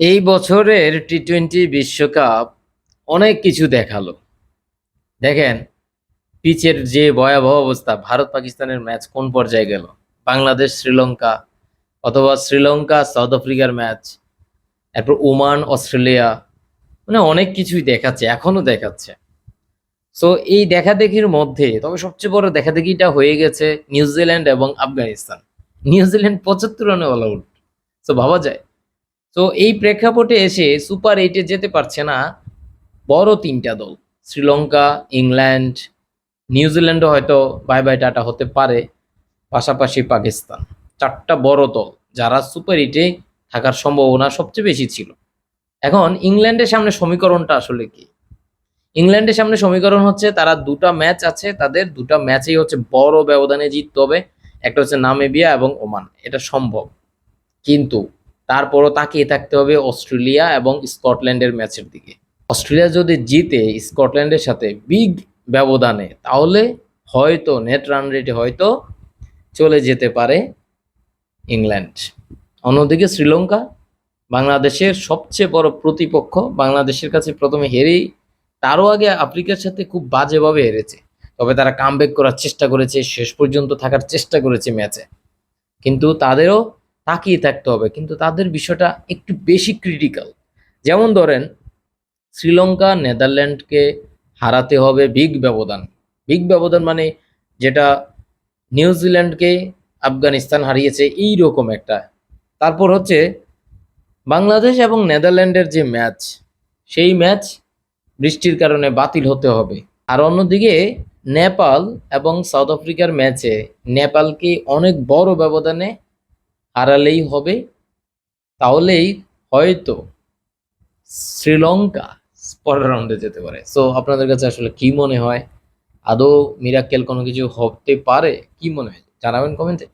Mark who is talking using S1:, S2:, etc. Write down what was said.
S1: এই বছরের T twenty বিশ্বকাপ অনেক কিছু দেখাল। দেখেন, পিচের যে ভয়াবহ অবস্থা, ভারত পাকিস্তানের ম্যাচ কোন পর্যায়ে গেল? বাংলাদেশ, শ্রীলঙ্কা, অথবা শ্রীলঙ্কা, সাউথ আফ্রিকার ম্যাচ, এরপর ওমান, অস্ট্রেলিয়া মানে অনেক কিছুই দেখাচ্ছে, এখনও দেখাচ্ছে। সো এই দেখাদেখির মধ্যে, তবে সবচেয়ে বড় দেখাদেখিটা হয়ে গেছে নিউজিল্যান্ড এবং আফগানিস্তান। নিউজিল্যান্ড পঁচাত্তর রানে অল আউট সো ভাবা যায় তো এই প্রেক্ষাপটে এসে সুপার এইটে যেতে পারছে না বড় তিনটা দল। শ্রীলঙ্কা, ইংল্যান্ড নিউজিল্যান্ডও হয়তো বাই বাই টাটা হতে পারে, পাশাপাশি পাকিস্তান। চারটা বড় দল যারা সুপার এইটে থাকার সম্ভাবনা সবচেয়ে বেশি ছিল। এখন ইংল্যান্ডের সামনে সমীকরণটা আসলে কি? ইংল্যান্ডের সামনে সমীকরণ হচ্ছে তারা দুটা ম্যাচ আছে, তাদের দুটা ম্যাচেই হচ্ছে বড় ব্যবধানে জিততে হবে। একটা হচ্ছে নামেবিয়া এবং ওমান এটা সম্ভব। কিন্তু তারপরও তাকিয়ে থাকতে হবে অস্ট্রেলিয়া এবং স্কটল্যান্ডের ম্যাচের দিকে। অস্ট্রেলিয়া যদি জিতে স্কটল্যান্ডের সাথে বিগ ব্যবধানে, তাহলে হয়তো নেট রান রেটে হয়তো চলে যেতে পারে ইংল্যান্ড। অন্যদিকে শ্রীলঙ্কা, বাংলাদেশের সবচেয়ে বড় প্রতিপক্ষ, বাংলাদেশের কাছে প্রথমে হেরেই তারও আগে আফ্রিকার সাথে খুব বাজেভাবে হেরেছে। তবে তারা কামব্যাক করার চেষ্টা করেছে, শেষ পর্যন্ত থাকার চেষ্টা করেছে ম্যাচে। কিন্তু তাদেরও তাকিয়ে থাকতে হবে। কিন্তু তাদের বিষয়টা একটু বেশি ক্রিটিক্যাল যেমন ধরেন, শ্রীলঙ্কা, নেদারল্যান্ডকে হারাতে হবে বিগ ব্যবধান। বিগ ব্যবধান মানে যেটা নিউজিল্যান্ডকে আফগানিস্তান হারিয়েছে এই রকম একটা। তারপর হচ্ছে, বাংলাদেশ এবং নেদারল্যান্ডের যে ম্যাচ, সেই ম্যাচ বৃষ্টির কারণে বাতিল হতে হবে। আর অন্যদিকে, নেপাল এবং সাউথ আফ্রিকার ম্যাচে নেপালকে অনেক বড় ব্যবধানে হারালেই হবে, তাহলেই হয়তো শ্রীলঙ্কা পরের রাউন্ডে যেতে পারে। সো আপনাদের কাছে আসলে কি মনে হয়? আদৌ মিরাক্কেল কোনো কিছু হতে পারে? কি মনে হয়? জানাবেন কমেন্টে